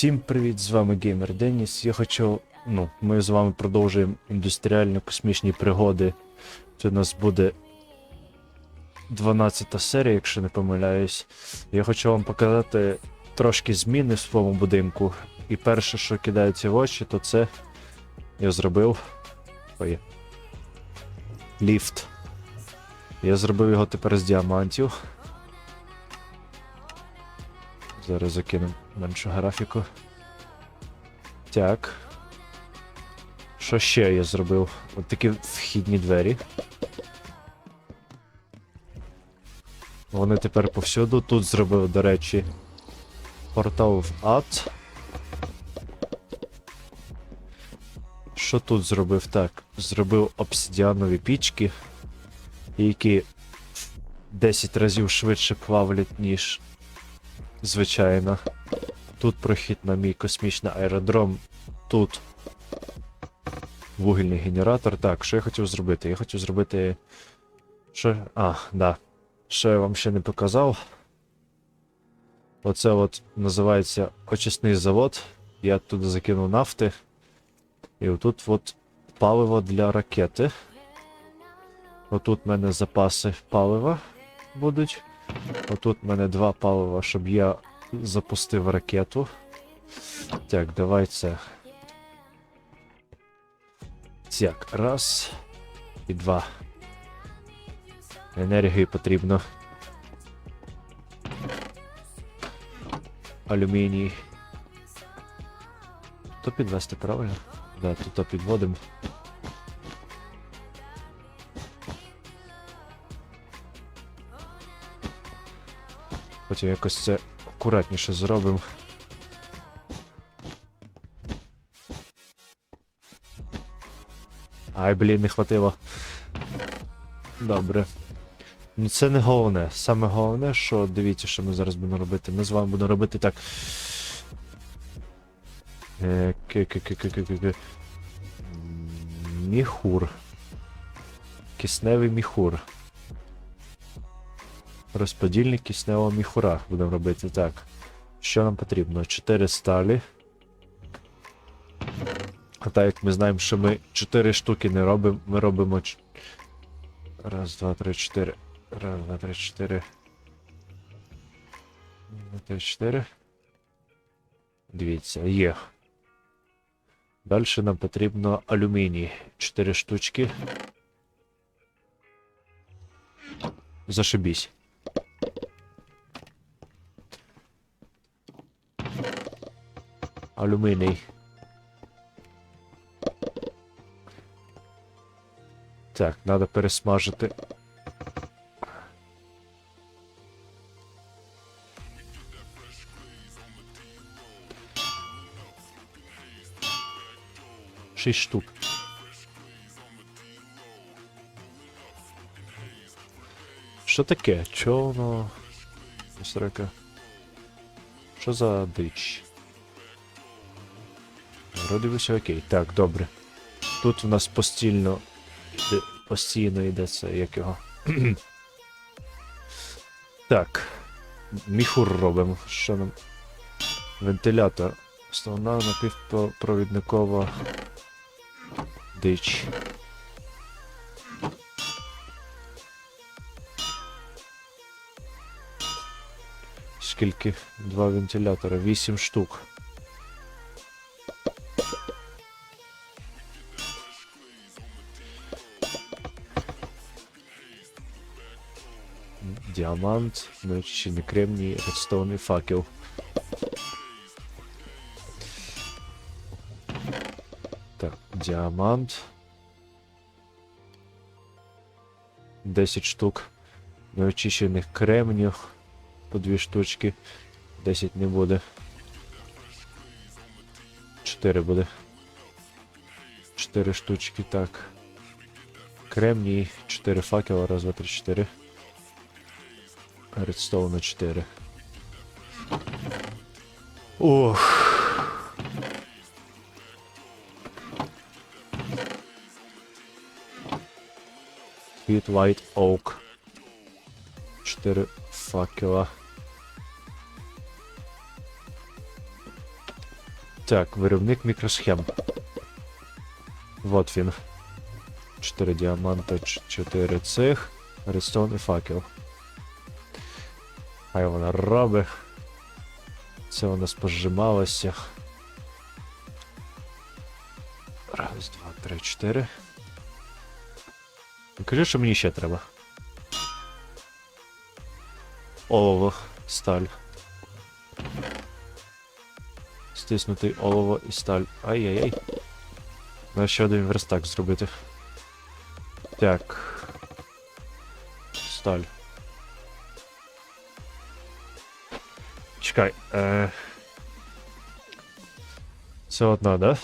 Всім привіт, з вами Геймер Деніс. Я хочу. Ну, ми з вами продовжуємо індустріально-космічні пригоди. Це у нас буде 12 серія, якщо не помиляюсь. Я хочу вам показати трошки зміни в своєму будинку. І перше, що кидається в очі, то це я зробив. Ой. Ліфт. Я зробив його тепер з діамантів. Зараз закинемо меншу графіку. Так. Що ще я зробив? От такі вхідні двері. Вони тепер повсюду. Тут зробив, до речі, портал в ад. Що тут зробив? Так, зробив обсидіанові пічки, які 10 разів швидше плавлять, ніж звичайно. Тут прохід на мій космічний аеродром. Тут вугільний генератор. Так, що я хотів зробити? Я хотів зробити. Що. А, да. Що я вам ще не показав. Оце от називається очисний завод. Я туди закинув нафти. І отут от паливо для ракети. Отут в мене запаси палива будуть. Отут в мене два палива, щоб я запустив ракету. Так, давай це. Так, раз. І два. Енергії потрібно. Алюміній. То підвести, правильно? Да, тут то підводимо. Потім якось це акуратніше зробимо. Ай, блін, не хватило. Добре. Ну це не головне. Саме головне, що дивіться, що ми зараз будемо робити. Ми з вами будемо робити так. Е, ки-ки-ки-ки-ки-ки. Міхур. Кисневий міхур. Розподільник кисневого міхура будемо робити так. Що нам потрібно? 4 сталі. А так як ми знаємо, що ми 4 штуки не робимо, ми робимо. Раз, два, три, чотири. Раз, два, три, чотири. Два, три, чотири. Дивіться, є. Далі нам потрібно алюміній. 4 штучки. Зашибісь. Алюміній. Так, треба пересмажити. Шість штук. Що таке? Чого воно. Що за дич? Вроді окей. Так, добре. Тут у нас постійно. Постійно йде це, як його. так. Міхур робимо. Що нам? Вентилятор. Основна напівпровідникова дич. Скільки? Два вентилятора, вісім штук. Діамант, неочищений кремній, редстоун факел. Так, діамант. 10 штук неочищених кремнів. По дві штучки. 10 не буде. 4 буде. 4 штучки, так. Кремній, 4 факела, раз, два, три, 4. Редстоуна 4. Ох. Sweet White Oak. 4 факела. Так, виробник мікросхем. Вот він. 4 діаманта, 4 цих, редстоун і факел. Хай вона робить. Це у нас пожималося. Раз, два, три, чотири. Кажи, що мені ще треба. Олово, сталь. Стиснутий олово і сталь. Ай-яй-яй. Треба ще один верстак зробити. Так. Сталь. Чекай. Е... Це одна, да?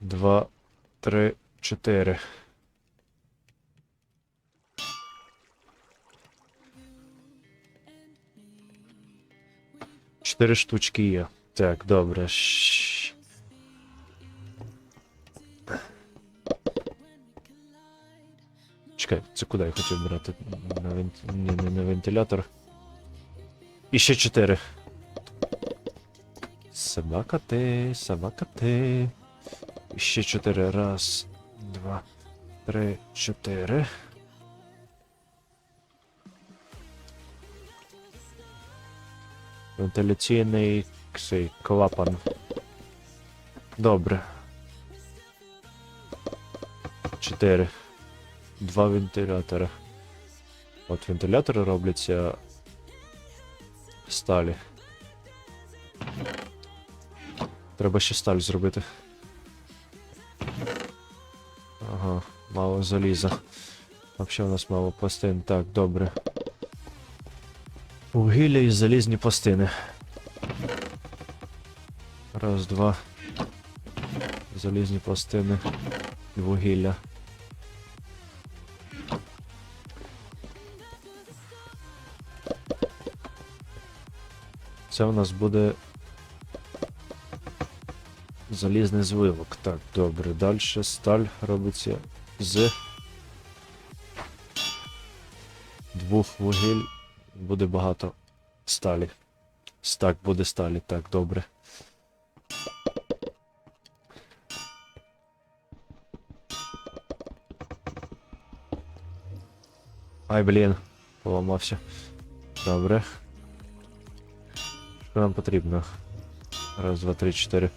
Два, три, чотири. Чотири штучки є. Так, добре. Чекай, це куди я хотів брати? На вент... Ні, не на вентилятор. І ще чотири. Собака ти, собака ти. І ще чотири. Раз, два, три, чотири. Вентиляційний цей клапан. Добре. Чотири. Два вентилятора. От вентилятори робляться сталі. Треба ще сталь зробити. Ага, мало заліза. Взагалі у нас мало пластин. Так, добре. Вугілля і залізні пластини. Раз, два. Залізні пластини. І вугілля. Це у нас буде залізний звивок. Так, добре. Далі сталь робиться з двох вугіль. Буде багато сталі. Стак буде сталі, так, добре. Ай, блін, поламався. Добре. Що нам потрібно? Раз, два, три, чотири.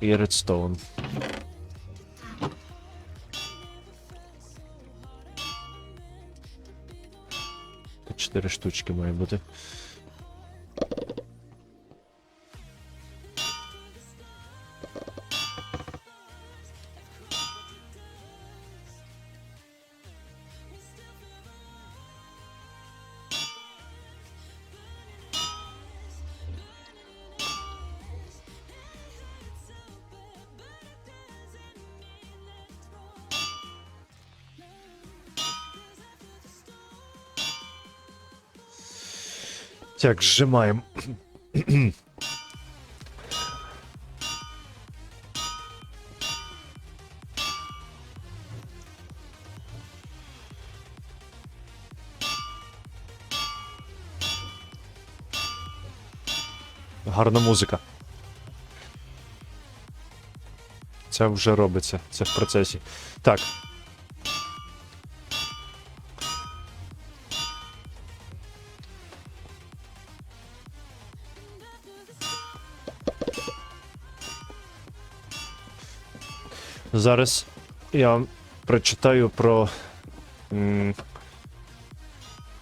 І редстоун. Тут чотири штучки має бути. Так, сжимаем. Гарна музика. Це вже робиться, це в процесі. Так. Зараз я прочитаю про м,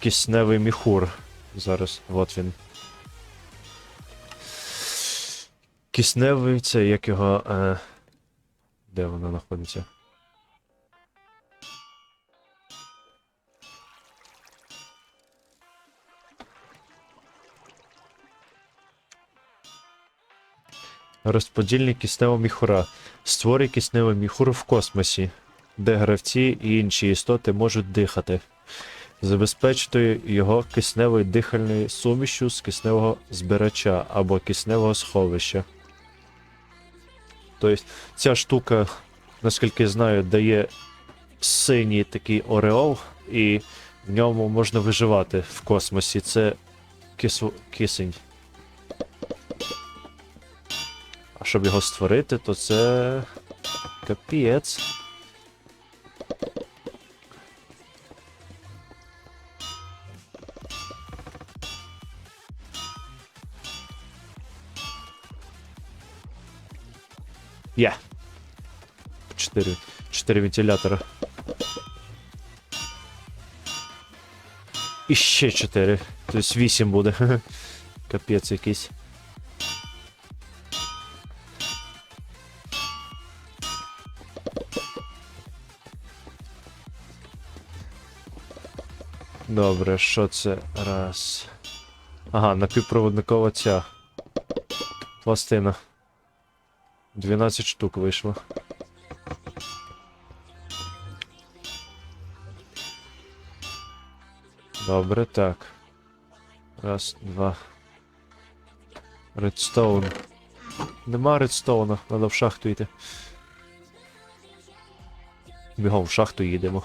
кисневий міхур. Зараз, от він. Кисневий, це як його. Е, де воно знаходиться? Розподільник кисневого міхура. Створює кисневий міхур в космосі, де гравці і інші істоти можуть дихати. Забезпечує його кисневою дихальною сумішю з кисневого збирача або кисневого сховища. Тобто ця штука наскільки я знаю, дає синій такий ореол, і в ньому можна виживати в космосі. Це кису... кисень. А щоб його створити, то це. Капець. Є. Чотири. Чотири вентилятора. І ще чотири. Тобто вісім буде. Капець якийсь. Добре, що це? Раз. Ага, напівпроводникова ця. Пластина. 12 штук вийшло. Добре, так. Раз, два. Редстоун. Нема редстоуна, треба в шахту йти. Бігом в шахту їдемо.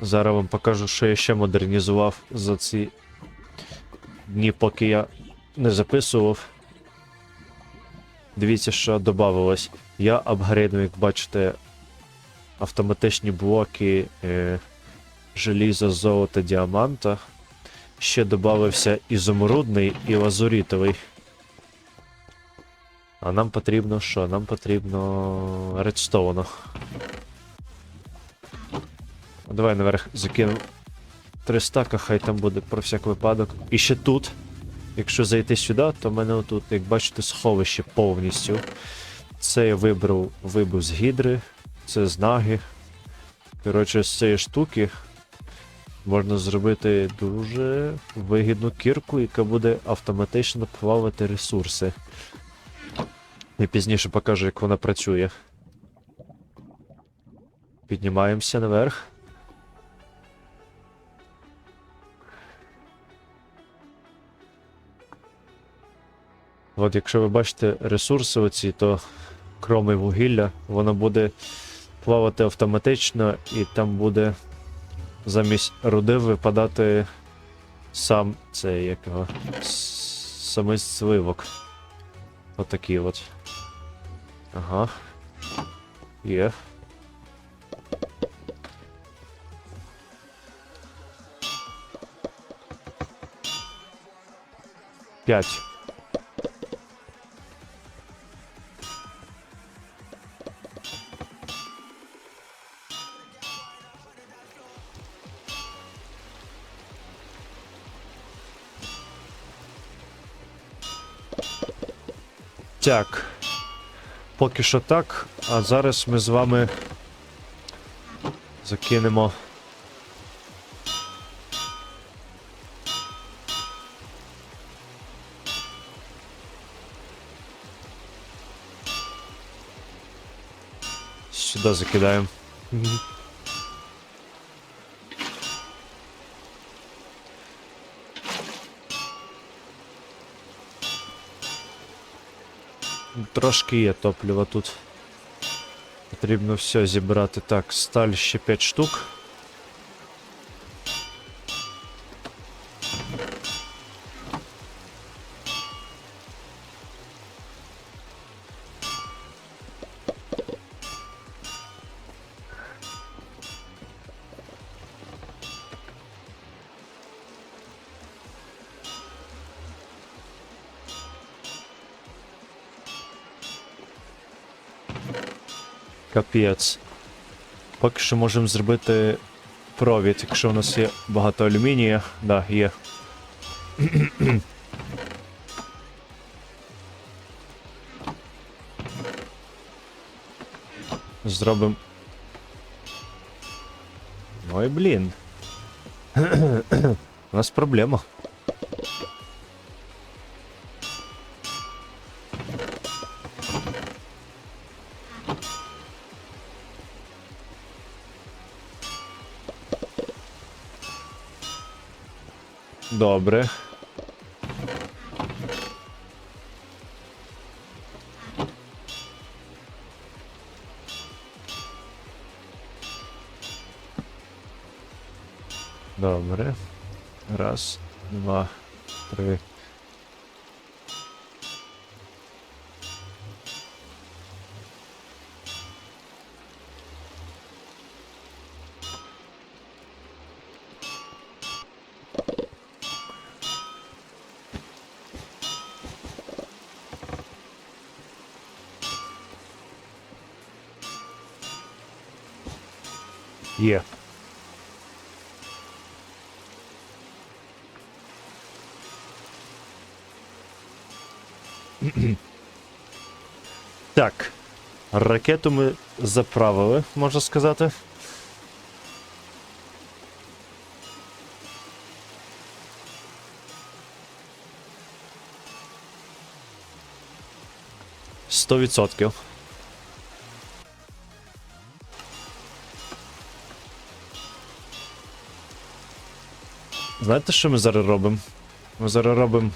Зараз вам покажу, що я ще модернізував за ці дні, поки я не записував. Дивіться, що додавалось. Я апгрейднув, як бачите, автоматичні блоки е, желіза, золота, діаманта. Ще додався ізумрудний і лазурітовий. А нам потрібно що? Нам потрібно редстоуна. Давай наверх закину три стака, хай там буде про всяк випадок. І ще тут. Якщо зайти сюди, то в мене отут, як бачите, сховище повністю. Це я вибрав, вибив з гідри, це з наги. Коротше, з цієї штуки можна зробити дуже вигідну кірку, яка буде автоматично плавати ресурси. І пізніше покажу, як вона працює. Піднімаємося наверх. От якщо ви бачите ресурси оці, то кроми вугілля, воно буде плавати автоматично, і там буде замість руди випадати сам цей як його, с- самий сливок. Отакий от. Ага. Є. П'ять. Так. Поки що так. А зараз ми з вами закинемо. Сюди закидаємо. Трошки є топлива тут. Потрібно все зібрати. Так, сталь ще 5 штук. Капець. Поки що можемо зробити провід, якщо у нас є багато алюмінія. Да, є. Зробимо. Ой, блін. У нас проблема. Добре. Добре. Раз, два, три. Так. Ракету ми заправили, можна сказати. Сто відсотків. Знаєте, що ми зараз робимо? Ми зараз робимо.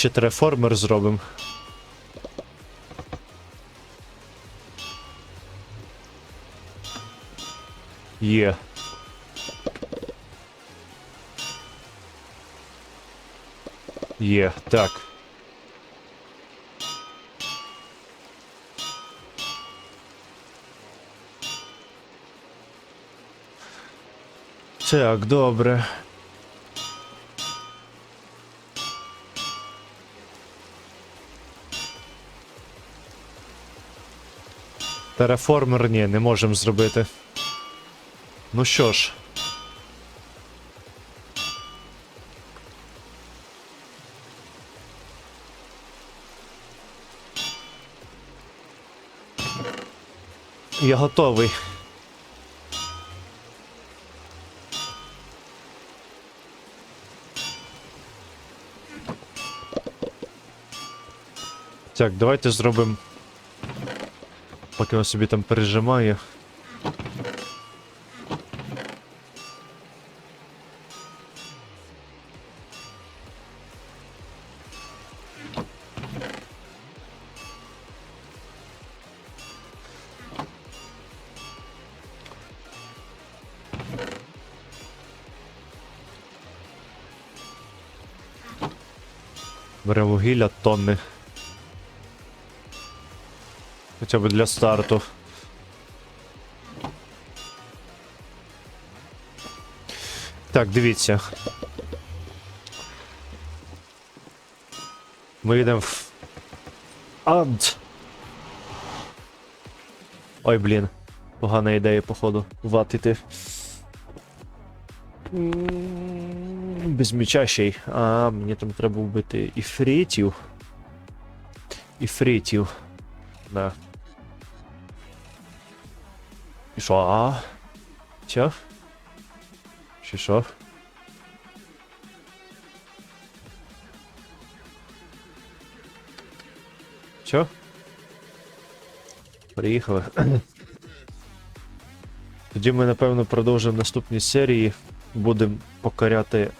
Ще треформер зробимо. Є. Є, так. Так, добре. Тереформер ні, не можемо зробити. Ну що ж. Я готовий. Так, давайте зробимо. Поки він собі там пережимає. Бере вугілля тонни. Хоча б для старту. Так, дивіться. Ми йдемо в. Ад. Ой, блін. Погана ідея, походу. В ад іти. М, Без меча ще й. А, мені там треба вбити іфрітів. Іфрітів. Да. І що? Чи що? Що? Приїхали. Тоді ми, напевно, продовжимо наступні серії. Будемо покоряти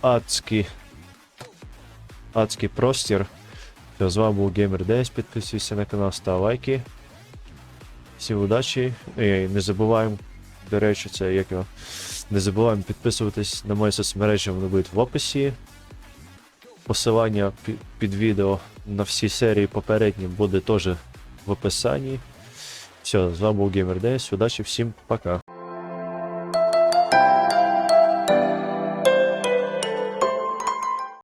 адський адський простір. Все, з вами був Gamer Days. Підписуйся на канал, став лайки. Всім удачі. І не забуваємо, до речі, це як його. Не забуваємо підписуватись на мої соцмережі, вони будуть в описі. Посилання під відео на всі серії попередні буде теж в описанні. Все, з вами був Геймер Days. Удачі всім, пока.